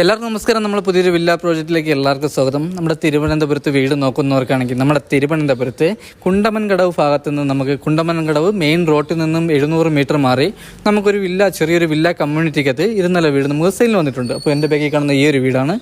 എല്ലാവർക്കും നമസ്കാരം. നമ്മൾ പുതിയൊരു വില്ല പ്രോജക്റ്റിലേക്ക് എല്ലാവർക്കും സ്വാഗതം. നമ്മുടെ തിരുവനന്തപുരത്ത് വീട് നോക്കുന്നവർക്കാണെങ്കിൽ നമ്മുടെ തിരുവനന്തപുരത്ത് കുണ്ടമൻകടവ് ഭാഗത്ത് നിന്ന് നമുക്ക് കുണ്ടമൻകടവ് മെയിൻ റോഡിൽ നിന്നും എഴുന്നൂറ് മീറ്റർ മാറി നമുക്കൊരു വില്ല ചെറിയൊരു വില്ല കമ്മ്യൂണിറ്റിക്കകത്ത് ഇരുന്നല വീട് നമുക്ക് സെയിൽ വന്നിട്ടുണ്ട്. അപ്പോൾ എന്റെ ബാക്കിൽ കാണുന്ന ഈ ഒരു വീടാണ്.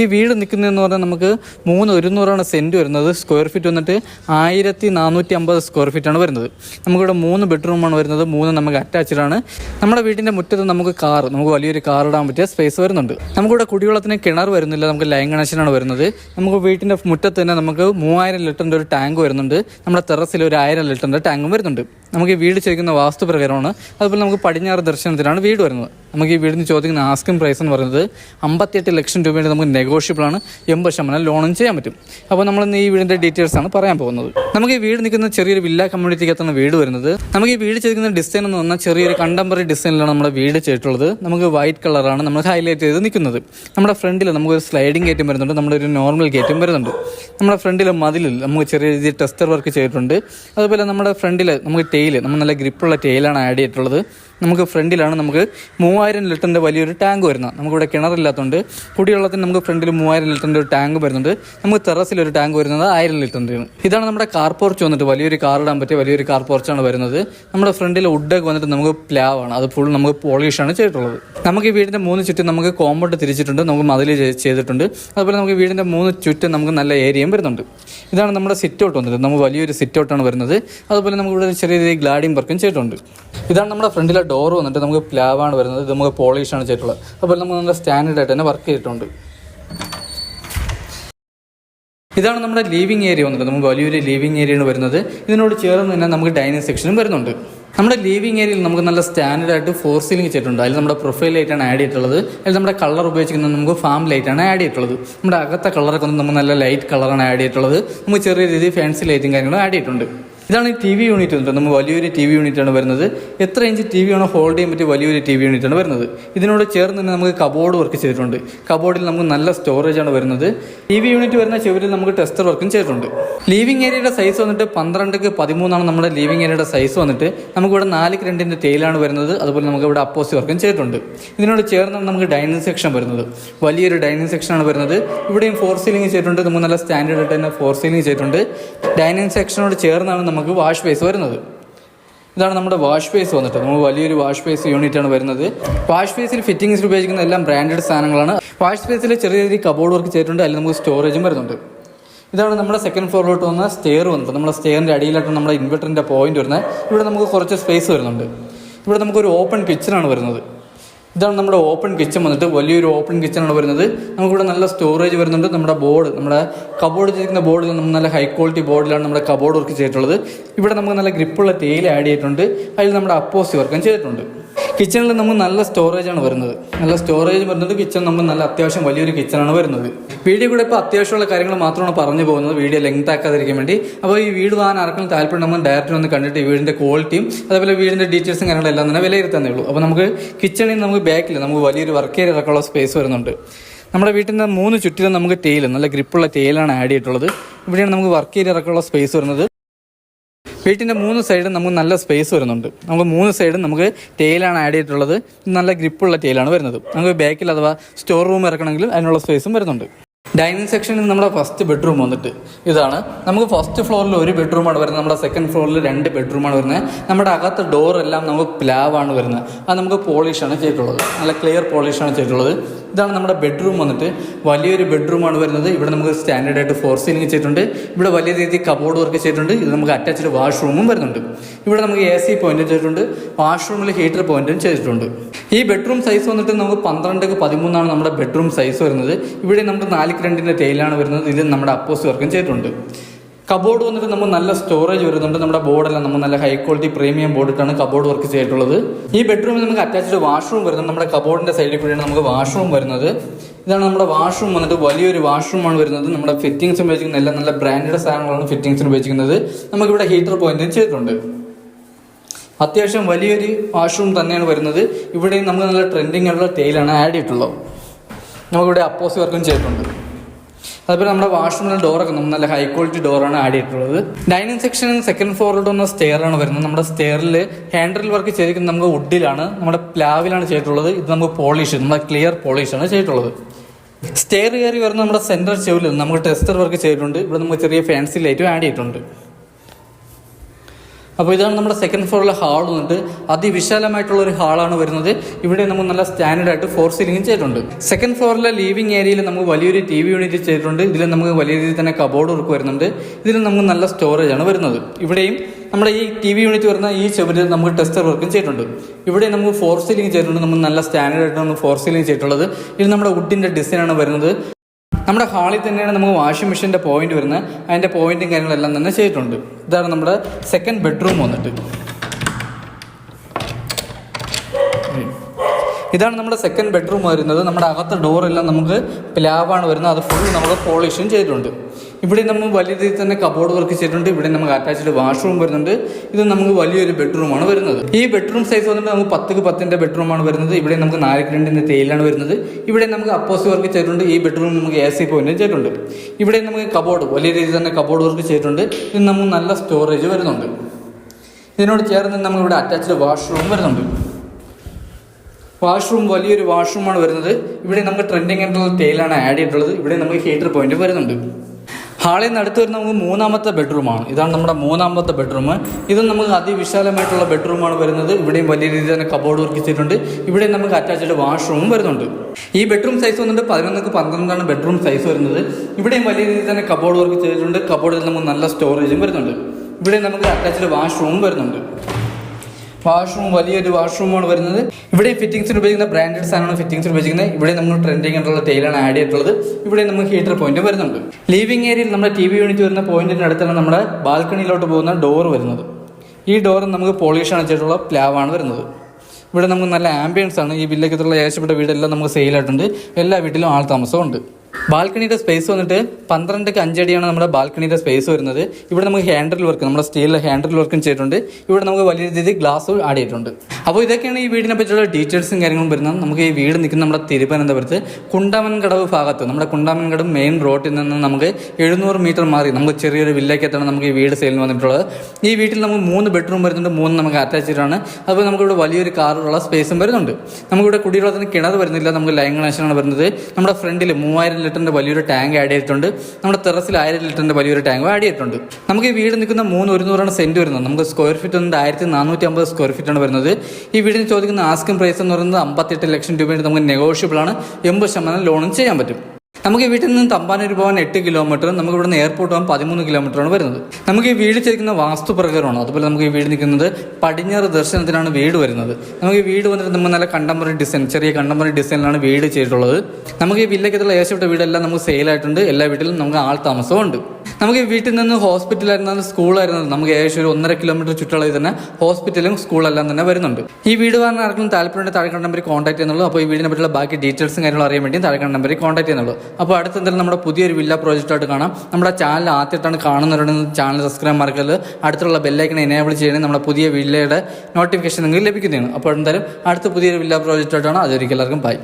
ഈ വീട് നിൽക്കുന്നതെന്ന് പറഞ്ഞാൽ നമുക്ക് മൂന്ന് ഒരുന്നൂറാണ് സെന്റ് വരുന്നത്. സ്ക്വയർ ഫീറ്റ് വന്നിട്ട് ആയിരത്തി നാനൂറ്റി അമ്പത് സ്ക്വയർ ഫീറ്റാണ് വരുന്നത്. നമുക്കിവിടെ മൂന്ന് ബെഡ്റൂമാണ് വരുന്നത്. മൂന്ന് നമുക്ക് അറ്റാച്ച്ഡ് ആണ്. നമ്മുടെ വീടിന്റെ മുറ്റത്ത് നമുക്ക് കാർ നമുക്ക് വലിയൊരു കാർ ഇടാൻ പറ്റിയ സ്പേസ് വരുന്നുണ്ട്. നമുക്കിവിടെ കുടിവെള്ളത്തിന് കിണർ വരുന്നില്ല. നമുക്ക് ലൈൻ കണക്ഷനാണ് വരുന്നത്. നമുക്ക് വീട്ടിന്റെ മുറ്റത്ത് തന്നെ നമുക്ക് മൂവായിരം ലിറ്ററിന്റെ ഒരു ടാങ്ക് വരുന്നുണ്ട്. നമ്മുടെ ടെറസിൽ ഒരു ആയിരം ലിറ്ററിന്റെ ടാങ്കും വരുന്നുണ്ട്. നമുക്ക് ഈ വീട് ചോദിക്കുന്ന വാസ്തു പ്രകാരമാണ്. അതുപോലെ നമുക്ക് പടിഞ്ഞാറ് ദർശനത്തിലാണ് വീട് വരുന്നത്. നമുക്ക് ഈ വീടിന് ചോദിക്കുന്ന ആസ്കിംഗ് പ്രൈസ് എന്ന് പറയുന്നത് അമ്പത്തിയെട്ട് ലക്ഷം രൂപയുടെ നമുക്ക് നെഗോഷ്യബിളാണ് എൺപത് ശതമാനം ലോണും ചെയ്യാൻ പറ്റും. അപ്പോൾ നമ്മൾ ഈ വീടിന്റെ ഡീറ്റെയിൽസ് ആണ് പറയാൻ പോകുന്നത്. നമുക്ക് ഈ വീട് നിൽക്കുന്ന ചെറിയൊരു വില്ല കമ്മ്യൂണിറ്റിക്കകത്താണ് വീട് വരുന്നത്. നമുക്ക് ഈ വീട് ചോദിക്കുന്ന ഡിസൈൻ എന്ന് പറഞ്ഞാൽ ചെറിയൊരു കണ്ടംപററി ഡിസൈനിലാണ് നമ്മുടെ വീട് ചെയ്തിട്ടുള്ളത്. നമുക്ക് വൈറ്റ് കളറാണ് നമ്മൾ ഹൈലൈറ്റ് ചെയ്ത് നിൽക്കുന്നത്. നമ്മുടെ ഫ്രണ്ടിൽ നമുക്ക് ഒരു സ്ലൈഡിംഗ് ഗേറ്റും വരുന്നുണ്ട്. നമ്മുടെ ഒരു നോർമൽ ഗേറ്റും വരുന്നുണ്ട്. നമ്മുടെ ഫ്രണ്ടിൽ മതിലിൽ നമുക്ക് ചെറിയ രീതിയിൽ ടെസ്റ്റർ വർക്ക് ചെയ്തിട്ടുണ്ട്. അതുപോലെ നമ്മുടെ ഫ്രണ്ടിൽ നമുക്ക് ടെയിൽ നമ്മൾ നല്ല ഗ്രിപ്പുള്ള ടെയിലാണ് ആഡ് ചെയ്തിട്ടുള്ളത്. നമുക്ക് ഫ്രണ്ടിലാണ് നമുക്ക് മൂവായിരം ലിറ്ററിന്റെ വലിയൊരു ടാങ്ക് വരുന്നത്. നമുക്കിവിടെ കിണറില്ലാത്തതുകൊണ്ട് കുടിവെള്ളത്തിന് നമുക്ക് ഫ്രണ്ടിൽ മൂവായിരം ലിറ്ററിന്റെ ഒരു ടാങ്ക് വരുന്നുണ്ട്. നമുക്ക് ടെറസിൽ ഒരു ടാങ്ക് വരുന്നത് ആയിരം ലിറ്ററിന്റെയാണ് ഇതാണ് നമ്മുടെ കാർ പോർച്ച് വന്നിട്ട് വലിയൊരു കാർ ഇടാൻ പറ്റിയ വലിയൊരു കാർ പോർച്ചാണ് വരുന്നത്. നമ്മുടെ ഫ്രണ്ടിൽ വുഡൊക്കെ വന്നിട്ട് നമുക്ക് പ്ലാവാണ്. അത് ഫുൾ നമുക്ക് പോളിഷാണ് ചെയ്തിട്ടുള്ളത്. നമുക്ക് ഈ വീടിന്റെ മൂന്ന് ചുറ്റും നമുക്ക് കോമ്പൗണ്ട് തിരിച്ചിട്ടുണ്ട്. നമുക്ക് മതിൽ ചെയ്തിട്ടുണ്ട്. അതുപോലെ നമുക്ക് വീടിന്റെ മൂന്ന് ചുറ്റും നമുക്ക് നല്ല ഏരിയയും വരുന്നുണ്ട്. ഇതാണ് നമ്മുടെ സിറ്റ് ഔട്ട് വന്നിട്ട്. നമുക്ക് വലിയൊരു സിറ്റ് ഔട്ടാണ് വരുന്നത്. അതുപോലെ നമുക്ക് ഇവിടെ ചെറിയ രീതിയിൽ വർക്കും ചെയ്തിട്ടുണ്ട്. ഇതാണ് നമ്മുടെ ഫ്രണ്ടിലെ ഡോർ വന്നിട്ട് നമുക്ക് പ്ലാവാണ് വരുന്നത്. ഇത് നമുക്ക് പോളിഷാണ് ചെയ്തിട്ടുള്ളത്. അതുപോലെ നമുക്ക് നല്ല സ്റ്റാൻഡേർഡ് ആയിട്ട് തന്നെ വർക്ക് ചെയ്തിട്ടുണ്ട്. ഇതാണ് നമ്മുടെ ലിവിങ് ഏരിയ വന്നത് നമുക്ക് വലിയൊരു ലിവിങ് ഏരിയയാണ് വരുന്നത്. ഇതിനോട് ചേർന്ന് തന്നെ നമുക്ക് ഡൈനിങ് സെക്ഷനും വരുന്നുണ്ട്. നമ്മുടെ ലിവിങ് ഏരിയയിൽ നമുക്ക് നല്ല സ്റ്റാൻഡേർഡ് ആയിട്ട് ഫോർ സീലിംഗ് ചെയ്തിട്ടുണ്ട്. അതിൽ നമ്മുടെ പ്രൊഫൈൽ ലൈറ്റാണ് ആഡ് ചെയ്തിട്ടുള്ളത്. അതിൽ നമ്മുടെ കളർ ഉപയോഗിക്കുന്നത് നമുക്ക് ഫാം ലൈറ്റാണ് ആഡ് ചെയ്തിട്ടുള്ളത്. നമ്മുടെ അകത്തെ കളറൊക്കെ നമുക്ക് നല്ല ലൈറ്റ് കളറാണ് ആഡ് ചെയ്തിട്ടുള്ളത്. നമുക്ക് ചെറിയ രീതിയിൽ ഫാൻസി ലൈറ്റും കാര്യങ്ങളും ആഡ് ചെയ്തിട്ടുണ്ട്. ഇതാണ് ഈ ടി വി യൂണിറ്റ് വന്നിട്ട് നമ്മൾ വലിയൊരു ടി വി യൂണിറ്റ് ആണ് വരുന്നത്. എത്ര ഇഞ്ച് ടി വി ആണോ ഹോൾഡ് ചെയ്യാൻ പറ്റിയ വലിയൊരു ടി വി യൂണിറ്റ് ആണ് വരുന്നത്. ഇതിനോട് ചേർന്ന് തന്നെ നമുക്ക് കബോർഡ് വർക്ക് ചെയ്തിട്ടുണ്ട്. കബോർഡിൽ നമുക്ക് നല്ല സ്റ്റോറേജ് ആണ് വരുന്നത്. ടി വി യൂണിറ്റ് വരുന്ന ചുവരിൽ നമുക്ക് ടെസ്റ്റർ വർക്കും ചെയ്തിട്ടുണ്ട്. ലീവിംഗ് ഏരിയയുടെ സൈസ് വന്നിട്ട് പന്ത്രണ്ടക്ക് പതിമൂന്നാണ് നമ്മുടെ ലീവിംഗ് ഏരിയയുടെ സൈസ് വന്നിട്ട് നമുക്കിവിടെ നാലിക്ക് രണ്ടിന്റെ തേയിലാണ് വരുന്നത്. അതുപോലെ നമുക്ക് ഇവിടെ അപ്പോസി വർക്കും ചെയ്തിട്ടുണ്ട്. ഇതിനോട് ചേർന്നാണ് നമുക്ക് ഡൈനിങ് സെക്ഷൻ വരുന്നത്. വലിയൊരു ഡൈനിങ് സെക്ഷനാണ് വരുന്നത്. ഇവിടെയും ഫോർ സീലിംഗ് ചെയ്തിട്ടുണ്ട്. നമുക്ക് നല്ല സ്റ്റാൻഡേർഡ് ആയിട്ട് തന്നെ ഫോർ സീലിംഗ് ചെയ്തിട്ടുണ്ട്. ഡൈനിങ് സെക്ഷനോട് ചേർന്നാണ് നമുക്ക് വാഷ് ബേസ് വരുന്നത്. ഇതാണ് നമ്മുടെ വാഷ് ബേസ് വന്നിട്ട്. നമ്മൾ വലിയൊരു വാഷ് ബേസ് യൂണിറ്റ് ആണ് വരുന്നത്. വാഷ് ബേസിൽ ഫിറ്റിംഗ്സിൽ ഉപയോഗിക്കുന്ന എല്ലാം ബ്രാൻഡഡ് സാധനങ്ങളാണ്. വാഷ് ബേസിൽ ചെറിയ ചെറിയ കബോർഡ് വർക്ക് ചെയ്തിട്ടുണ്ട്. അതിൽ നമുക്ക് സ്റ്റോറേജും വരുന്നുണ്ട്. ഇതാണ് നമ്മുടെ സെക്കൻഡ് ഫ്ലോറിലോട്ട് വന്ന സ്റ്റെയർ വന്നിട്ട് നമ്മുടെ സ്റ്റെയറിന്റെ അടിയിലായിട്ട് നമ്മുടെ ഇൻവെർട്ടറിന്റെ പോയിന്റ് വരുന്നത്. ഇവിടെ നമുക്ക് കുറച്ച് സ്പേസ് വരുന്നുണ്ട്. ഇവിടെ നമുക്കൊരു ഓപ്പൺ കിച്ചണാണ് വരുന്നത്. ഇതാണ് നമ്മുടെ ഓപ്പൺ കിച്ചൺ വന്നിട്ട് വലിയൊരു ഓപ്പൺ കിച്ചണാണ് വരുന്നത്. നമുക്കിവിടെ നല്ല സ്റ്റോറേജ് വരുന്നുണ്ട്. നമ്മുടെ ബോർഡ് നമ്മുടെ കബോർഡ് ചെയ്തിരിക്കുന്ന ബോർഡിൽ നമ്മൾ നല്ല ഹൈ ക്വാളിറ്റി ബോർഡിലാണ് നമ്മുടെ കബോർഡ് വർക്ക് ചെയ്തിട്ടുള്ളത്. ഇവിടെ നമുക്ക് നല്ല ഗ്രിപ്പുള്ള തേയില ആഡ് ചെയ്തിട്ടുണ്ട്. അതിൽ നമ്മുടെ അപ്പോസി വർക്കും ചെയ്തിട്ടുണ്ട്. കിച്ചണിൽ നമുക്ക് നല്ല സ്റ്റോറേജാണ് വരുന്നത്. നല്ല സ്റ്റോറേജ് വരുന്നത് കിച്ചൺ നമുക്ക് നല്ല അത്യാവശ്യം വലിയൊരു കിച്ചണാണ് വരുന്നത്. വീഡിയോ കൂടെ ഇപ്പോൾ അത്യാവശ്യമുള്ള കാര്യങ്ങൾ മാത്രമാണ് പറഞ്ഞു പോകുന്നത്. വീഡിയോ ലെങ്ത് ആക്കാതിരിക്കാൻ വേണ്ടി. അപ്പോൾ ഈ വീട് വാങ്ങാൻ ആർക്കും നമ്മൾ ഡയറക്റ്റ് ഒന്ന് കണ്ടിട്ട് ഈ വീടിന്റെ ക്വാളിറ്റിയും അതേപോലെ വീടിന്റെ ഡീറ്റെയിൽസും കാര്യങ്ങളെല്ലാം തന്നെ വിലയിരുത്താനേ ഉള്ളൂ. അപ്പോൾ നമുക്ക് കിച്ചണിൽ നമുക്ക് ബാക്കിൽ നമുക്ക് വലിയൊരു വർക്ക് ഏരിയ ഇറക്കാനുള്ള സ്പേസ് വരുന്നുണ്ട്. നമ്മുടെ വീട്ടിൽ നിന്ന് മൂന്ന് ചുറ്റിലും നമുക്ക് ടെയിൽ നല്ല ഗ്രിപ്പുള്ള ടെയിലാണ് ആഡ് ചെയ്തിട്ടുള്ളത്. ഇവിടെയാണ് നമുക്ക് വർക്ക് ഏരിയ ഇറക്കാനുള്ള സ്പേസ് വരുന്നത്. വീട്ടിന്റെ മൂന്ന് സൈഡും നമുക്ക് നല്ല സ്പേസ് വരുന്നുണ്ട്. നമുക്ക് മൂന്ന് സൈഡും നമുക്ക് ടെയിലാണ് ആഡ് ചെയ്തിട്ടുള്ളത്. നല്ല ഗ്രിപ്പുള്ള ടെയിലാണ് വരുന്നത്. നമുക്ക് ബാക്കിൽ അഥവാ സ്റ്റോർ റൂം ഇറക്കണമെങ്കിൽ അതിനുള്ള സ്പേസും വരുന്നുണ്ട്. ഡൈനിങ് സെക്ഷനിൽ നമ്മുടെ ഫസ്റ്റ് ബെഡ്റൂം വന്നിട്ട് ഇതാണ്. നമുക്ക് ഫസ്റ്റ് ഫ്ലോറിൽ ഒരു ബെഡ്റൂമാണ് വരുന്നത്. നമ്മുടെ സെക്കൻഡ് ഫ്ലോറിൽ രണ്ട് ബെഡ്റൂമാണ് വരുന്നത്. നമ്മുടെ അകത്ത് ഡോർ എല്ലാം നമുക്ക് പ്ലാവാണ് വരുന്നത്. അത് നമുക്ക് പോളിഷാണ് ചെയ്തിട്ടുള്ളത്. നല്ല ക്ലിയർ പോളിഷാണ് ചെയ്തിട്ടുള്ളത്. ഇതാണ് നമ്മുടെ ബെഡ്റൂം വന്നിട്ട്. വലിയൊരു ബെഡ്റൂമാണ് വരുന്നത്. ഇവിടെ നമുക്ക് സ്റ്റാൻഡേർഡ് ആയിട്ട് ഫോർ സീലിംഗ് ചെയ്തിട്ടുണ്ട്. ഇവിടെ വലിയ രീതിയിൽ കബോർഡ് വർക്ക് ചെയ്തിട്ടുണ്ട്. ഇത് നമുക്ക് അറ്റാച്ച്ഡ് വാഷ്റൂമും വരുന്നുണ്ട്. ഇവിടെ നമുക്ക് എ സി പോയിന്റും ചെയ്തിട്ടുണ്ട്. വാഷ്റൂമിൽ ഹീറ്റർ പോയിന്റും ചെയ്തിട്ടുണ്ട്. ഈ ബെഡ്റൂം സൈസ് വന്നിട്ട് നമുക്ക് പന്ത്രണ്ട് പതിമൂന്നാണ് നമ്മുടെ ബെഡ്റൂം സൈസ് വരുന്നത്. ഇവിടെ നമുക്ക് നാലിക്ക് രണ്ടിന്റെ ടൈലാണ് വരുന്നത്. ഇത് നമ്മുടെ അപ്പോസ് വർക്കും ചെയ്തിട്ടുണ്ട്. കബോർഡ് വന്നിട്ട് നമുക്ക് നല്ല സ്റ്റോറേജ് വരുന്നുണ്ട്. നമ്മുടെ ബോർഡെല്ലാം നമ്മൾ നല്ല ഹൈ ക്വാളിറ്റി പ്രീമിയം ബോർഡിട്ടാണ് കബോർഡ് വർക്ക് ചെയ്തിട്ടുള്ളത്. ഈ ബെഡ്റൂമിൽ നമുക്ക് അറ്റാച്ച്ഡ് വാഷ്റൂം വരുന്നുണ്ട്. നമ്മുടെ കബോർഡിന്റെ സൈഡിൽ കൂടിയാണ് നമുക്ക് വാഷ്റൂം വരുന്നത്. ഇതാണ് നമ്മുടെ വാഷ്റൂം വന്നിട്ട് വലിയൊരു വാഷ്റൂമാണ് വരുന്നത്. നമ്മുടെ ഫിറ്റിംഗ്സ് ഉപയോഗിക്കുന്ന എല്ലാം നല്ല ബ്രാൻഡഡ് സാധനങ്ങളാണ് ഫിറ്റിംഗ്സിന് ഉപയോഗിക്കുന്നത്. നമുക്കിവിടെ ഹീറ്റർ പോയിന്റ് ചെയ്തിട്ടുണ്ട്. അത്യാവശ്യം വലിയൊരു വാഷ്റൂം തന്നെയാണ് വരുന്നത്. ഇവിടെയും നമുക്ക് നല്ല ട്രെൻഡിങ് ആയിട്ടുള്ള തേയിലാണ് ആഡ് ചെയ്തിട്ടുള്ളത്. നമുക്കിവിടെ അപ്പോസ് വർക്കും ചെയ്തിട്ടുണ്ട്. അതുപോലെ നമ്മുടെ വാഷ്റൂമിലെ ഡോറൊക്കെ നമ്മൾ നല്ല ഹൈ ക്വാളിറ്റി ഡോറാണ് ആഡ് ചെയ്തിട്ടുള്ളത്. ഡൈനിങ് സെക്ഷനിൽ സെക്കൻഡ് ഫ്ലോറിലോട്ട് വന്ന സ്റ്റെയർ ആണ് വരുന്നത്. നമ്മുടെ സ്റ്റെയറിൽ ഹാൻഡിൽ വർക്ക് ചെയ്തിരിക്കുന്നത് നമുക്ക് വുഡിലാണ് നമ്മുടെ പ്ലാവിലാണ് ചെയ്തിട്ടുള്ളത്. ഇത് നമുക്ക് പോളിഷ് നമ്മുടെ ക്ലിയർ പോളിഷ് ആണ് ചെയ്തിട്ടുള്ളത്. സ്റ്റെയർ കയറി വരുന്ന നമ്മുടെ സെന്റർ ചെവിൽ നമുക്ക് ടെസ്റ്റർ വർക്ക് ചെയ്തിട്ടുണ്ട്. ഇവിടെ നമുക്ക് ചെറിയ ഫാൻസി ലൈറ്റും ആഡ് ചെയ്തിട്ടുണ്ട്. അപ്പോൾ ഇതാണ് നമ്മുടെ സെക്കൻഡ് ഫ്ലോറിലെ ഹാൾ വന്നിട്ട് അതിവിശാലമായിട്ടുള്ള ഒരു ഹാളാണ് വരുന്നത്. ഇവിടെ നമുക്ക് നല്ല സ്റ്റാൻഡേർഡ് ആയിട്ട് ഫോർ സീലിംഗ് ചെയ്തിട്ടുണ്ട്. സെക്കൻഡ് ഫ്ലോറിലെ ലിവിംഗ് ഏരിയയിൽ നമുക്ക് വലിയൊരു ടി വി യൂണിറ്റ് ചെയ്തിട്ടുണ്ട്. ഇതിൽ നമുക്ക് വലിയ രീതിയിൽ തന്നെ കബോർഡ് വർക്ക് വരുന്നുണ്ട്. ഇതിൽ നമുക്ക് നല്ല സ്റ്റോറേജ് ആണ് വരുന്നത്. ഇവിടെയും നമ്മുടെ ഈ ടി വി യൂണിറ്റ് വരുന്ന ഈ ചുവരിൽ നമുക്ക് ടെസ്റ്റർ വർക്കും ചെയ്തിട്ടുണ്ട്. ഇവിടെ നമുക്ക് ഫോർ സീലിംഗ് ചെയ്തിട്ടുണ്ട്. നമ്മൾ നല്ല സ്റ്റാൻഡേർഡ് ആയിട്ടാണ് ഫോർ സീലിംഗ് ചെയ്തിട്ടുള്ളത്. ഇത് നമ്മുടെ വുഡിന്റെ ഡിസൈനാണ് വരുന്നത്. നമ്മുടെ ഹാളിൽ തന്നെയാണ് നമുക്ക് വാഷിംഗ് മെഷീന്റെ പോയിന്റ് വരുന്നത്. അതിന്റെ പോയിന്റും കാര്യങ്ങളെല്ലാം തന്നെ ചെയ്തിട്ടുണ്ട്. ഇതാണ് നമ്മുടെ സെക്കൻഡ് ബെഡ്റൂം വന്നിട്ട്. ഇതാണ് നമ്മുടെ സെക്കൻഡ് ബെഡ്റൂം വരുന്നത്. നമ്മുടെ അകത്ത് ഡോറെല്ലാം നമുക്ക് പ്ലാവാണ് വരുന്നത്. അത് ഫുൾ നമ്മൾ പോളിഷും ചെയ്തിട്ടുണ്ട്. ഇവിടെ നമ്മൾ വലിയ രീതിയിൽ തന്നെ കബോർഡ് വർക്ക് ചെയ്തിട്ടുണ്ട്. ഇവിടെ നമുക്ക് അറ്റാച്ച്ഡ് വാഷ്റൂം വരുന്നുണ്ട്. ഇത് നമുക്ക് വലിയൊരു ബെഡ്റൂമാണ് വരുന്നത്. ഈ ബെഡ്റൂം സൈസ് വന്നിട്ട് നമുക്ക് പത്തുക്ക് പത്തിന്റെ ബെഡ്റൂമാണ് വരുന്നത്. ഇവിടെ നമുക്ക് നാല് തേയിലാണ് വരുന്നത്. ഇവിടെ നമുക്ക് അപ്പോസ് വർക്ക് ചെയ്തിട്ടുണ്ട്. ഈ ബെഡ്റൂം നമുക്ക് എ സി പോയിന്റ് ചെയ്തിട്ടുണ്ട്. ഇവിടെ നമുക്ക് കബോർഡ് വലിയ രീതിയിൽ തന്നെ കബോർഡ് വർക്ക് ചെയ്തിട്ടുണ്ട്. ഇത് നമുക്ക് നല്ല സ്റ്റോറേജ് വരുന്നുണ്ട്. ഇതിനോട് ചേർന്ന് നമ്മൾ ഇവിടെ അറ്റാച്ച്ഡ് വാഷ്റൂം വരുന്നുണ്ട്. വാഷ്റൂം വലിയൊരു വാഷ്റൂമാണ് വരുന്നത്. ഇവിടെ നമുക്ക് ട്രെൻഡിങ് ആയിട്ടുള്ള തേയിലാണ് ആഡ് ചെയ്തിട്ടുള്ളത്. ഇവിടെ നമുക്ക് ഹീറ്റർ പോയിന്റ് വരുന്നുണ്ട്. ഹാളിൽ നിന്ന് അടുത്ത് വരുന്ന നമുക്ക് മൂന്നാമത്തെ ബെഡ്റൂമാണ്. ഇതാണ് നമ്മുടെ മൂന്നാമത്തെ ബെഡ്റൂം. ഇത് നമുക്ക് അതിവിശാലമായിട്ടുള്ള ബെഡ്റൂമാണ് വരുന്നത്. ഇവിടെയും വലിയ രീതിയിൽ തന്നെ കബോർഡ് വർക്ക് ചെയ്തിട്ടുണ്ട്. ഇവിടെ നമുക്ക് അറ്റാച്ച്ഡ് വാഷ്റൂമും വരുന്നുണ്ട്. ഈ ബെഡ്റൂം സൈസ് വന്നിട്ട് പതിനൊന്നക്ക് പന്ത്രണ്ടാണ് ബെഡ്റൂം സൈസ് വരുന്നത്. ഇവിടെയും വലിയ രീതിയിൽ തന്നെ കബോർഡ് വർക്ക് ചെയ്തിട്ടുണ്ട്. കബോർഡിൽ നമുക്ക് നല്ല സ്റ്റോറേജും വരുന്നുണ്ട്. ഇവിടെ നമുക്ക് അറ്റാച്ച്ഡ് വാഷ്റൂമും വരുന്നുണ്ട്. വാഷ്റൂം വലിയൊരു വാഷ്റൂമാണ് വരുന്നത്. ഇവിടെ ഫിറ്റിംഗ്സിന് ഉപയോഗിക്കുന്ന ബ്രാൻഡഡ് സാധനമാണ് ഫിറ്റിംഗ്സിന് ഉപയോഗിക്കുന്നത്. ഇവിടെ നമ്മൾ ട്രെൻഡിങ് ആയിട്ടുള്ള ടൈലാണ് ആഡ് ചെയ്തിട്ടുള്ളത്. ഇവിടെ നമുക്ക് ഹീറ്റർ പോയിന്റ് വരുന്നുണ്ട്. ലിവിംഗ് ഏരിയയിൽ നമ്മുടെ ടി വി യൂണിറ്റ് വരുന്ന പോയിന്റിന്റെ അടുത്താണ് നമ്മുടെ ബാൽക്കണിയിലോട്ട് പോകുന്ന ഡോർ വരുന്നത്. ഈ ഡോർ നമുക്ക് പോളിഷാണ് ചെയ്തിട്ടുള്ള പ്ലാവാണ് വരുന്നത്. ഇവിടെ നമുക്ക് നല്ല ആംബിയൻസ് ആണ്. ഈ വില്ലക്കത്തുള്ള ഏകദേശപ്പെട്ട വീടെല്ലാം നമുക്ക് സെയിൽ സെയിലായിട്ടുണ്ട് എല്ലാ വീട്ടിലും ആൾ താമസമുണ്ട്. ബാൽക്കണിയുടെ സ്പേസ് വന്നിട്ട് പന്ത്രണ്ട് അഞ്ചടിയാണ് നമ്മുടെ ബാൽക്കണിയുടെ സ്പേസ് വരുന്നത്. ഇവിടെ നമുക്ക് ഹാൻഡിൽ വർക്ക് നമ്മുടെ സ്റ്റീലിലെ ഹാൻഡിൽ വർക്കും ചെയ്തിട്ടുണ്ട്. ഇവിടെ നമുക്ക് വലിയ രീതിയിൽ ഗ്ലാസ് ആഡ് ചെയ്തിട്ടുണ്ട്. അപ്പോൾ ഇതൊക്കെയാണ് ഈ വീടിനെ പറ്റിയുള്ള ഡീറ്റെയിൽസും കാര്യങ്ങളും വരുന്നത്. നമുക്ക് ഈ വീട് നിൽക്കുന്ന നമ്മുടെ തിരുവനന്തപുരത്ത് കുണ്ടാമൻകടവ് ഭാഗത്ത് നമ്മുടെ കുണ്ടാമൻകടവ് മെയിൻ റോഡിൽ നിന്ന് നമുക്ക് എഴുന്നൂറ് മീറ്റർ മാറി നമുക്ക് ചെറിയൊരു വില്ലേക്കത്താണ് നമുക്ക് ഈ വീട് സെയിലിന് വന്നിട്ടുള്ളത്. ഈ വീട്ടിൽ നമുക്ക് മൂന്ന് ബെഡ്റൂം വരുന്നുണ്ട് മൂന്ന് നമുക്ക് അറ്റാച്ച്ഡ് അപ്പോൾ അതുപോലെ നമുക്കിവിടെ വലിയൊരു കാറുള്ള സ്പേസും വരുന്നുണ്ട്. നമുക്കിവിടെ കുടിവെള്ളത്തിന് കിണർ വരുന്നില്ല നമുക്ക് ലൈൻ കണക്ഷനാണ് വരുന്നത്. നമ്മുടെ ഫ്രണ്ടിൽ മൂവായിരം ലിറ്ററിന്റെ വലിയൊരു ടാങ്ക് ആഡ് ചെയ്തിട്ടുണ്ട്. നമ്മുടെ ടെറസിൽ ആയിരം ലിറ്ററിന്റെ വലിയൊരു ടാങ്ക് ആഡ് ചെയ്തിട്ടുണ്ട്. നമുക്ക് ഈ വീട് നിൽക്കുന്ന മൂന്ന് ഒരുന്നൂറാണ് സെന്റ് വരുന്നത്. നമുക്ക് സ്ക്വയർ ഫീറ്റ് വന്നിട്ട് ആയിരത്തി നാനൂറ്റി അമ്പത് സ്ക്വയർ ഫീറ്റ് ആണ് വരുന്നത്. ഈ വീടിന് ചോദിക്കുന്ന ആസ്കിംഗ് പ്രൈസ് എന്ന് പറയുന്നത് അമ്പത്തെട്ട് ലക്ഷം രൂപയുടെ നമുക്ക് നെഗോഷ്യബിൾ ആണ്. എൺപത് ശതമാനം ലോണും ചെയ്യാൻ പറ്റും. നമുക്ക് ഈ വീട്ടിൽ നിന്ന് തമ്പാനൂർ പോകാൻ എട്ട് കിലോമീറ്റർ നമുക്ക് ഇവിടുന്ന് എയർപോർട്ട് പോകാൻ പതിമൂന്ന് കിലോമീറ്ററാണ് വരുന്നത്. നമുക്ക് ഈ വീട് ചെയ്തിരിക്കുന്ന വാസ്തു പ്രകാരമാണ്. അതുപോലെ നമുക്ക് ഈ വീട് നിൽക്കുന്നത് പടിഞ്ഞാറ് ദർശനത്തിലാണ് വീട് വരുന്നത്. നമുക്ക് ഈ വീട് വന്നിട്ട് നമുക്ക് നല്ല കണ്ടംപററി ഡിസൈൻ ചെറിയ കണ്ടംപററി ഡിസൈനിലാണ് വീട് ചെയ്തിട്ടുള്ളത്. നമുക്ക് ഈ വില്ലക്കത്തുള്ള ഏശപ്പെട്ട വീടെല്ലാം നമുക്ക് സെയിലായിട്ടുണ്ട് എല്ലാ വീട്ടിലും നമുക്ക് ആൾ താമസവും ഉണ്ട്. നമുക്ക് വീട്ടിൽ നിന്ന് ഹോസ്പിറ്റലായിരുന്നാലും സ്കൂളായിരുന്നാലും നമുക്ക് ഏകദേശം ഒരു ഒന്നര കിലോമീറ്റർ ചുറ്റളവിൽ തന്നെ ഹോസ്പിറ്റലും സ്കൂളെല്ലാം തന്നെ വരുന്നുണ്ട്. ഈ വീട് പറഞ്ഞ ആർക്കും താല്പര്യമുണ്ട് താഴെ കണ്ട നമ്പറിൽ കോൺടാക്ട് ചെയ്യുന്നുള്ളൂ. അപ്പോൾ ഈ വീടിനെ പറ്റിയുള്ള ബാക്കി ഡീറ്റെയിൽസും കാര്യങ്ങളും അറിയാൻ വേണ്ടി താഴെ കണ്ട നമ്പറിൽ കോൺടാക്ട് ചെയ്യുന്നുള്ളൂ. അപ്പോൾ അടുത്ത എന്തായാലും നമ്മുടെ പുതിയൊരു വില്ല പ്രോജക്റ്റായിട്ട് കാണാം. നമ്മുടെ ചാനൽ ആദ്യമായിട്ടാണ് കാണുന്നവരുടെ ചാനൽ സബ്സ്ക്രൈബ് മറക്കരുത് അടുത്തുള്ള ബെല്ലൈക്കൺ എനേബിൾ ചെയ്യണമെങ്കിൽ നമ്മുടെ പുതിയ വില്ലയുടെ നോട്ടിഫിക്കേഷൻ നിങ്ങൾക്ക് ലഭിക്കുന്നതാണ്. അപ്പോൾ എന്തായാലും അടുത്ത പുതിയൊരു വില്ല പ്രോജക്റ്റായിട്ടാണ് അതൊരിക്കലും എല്ലാവർക്കും ബൈ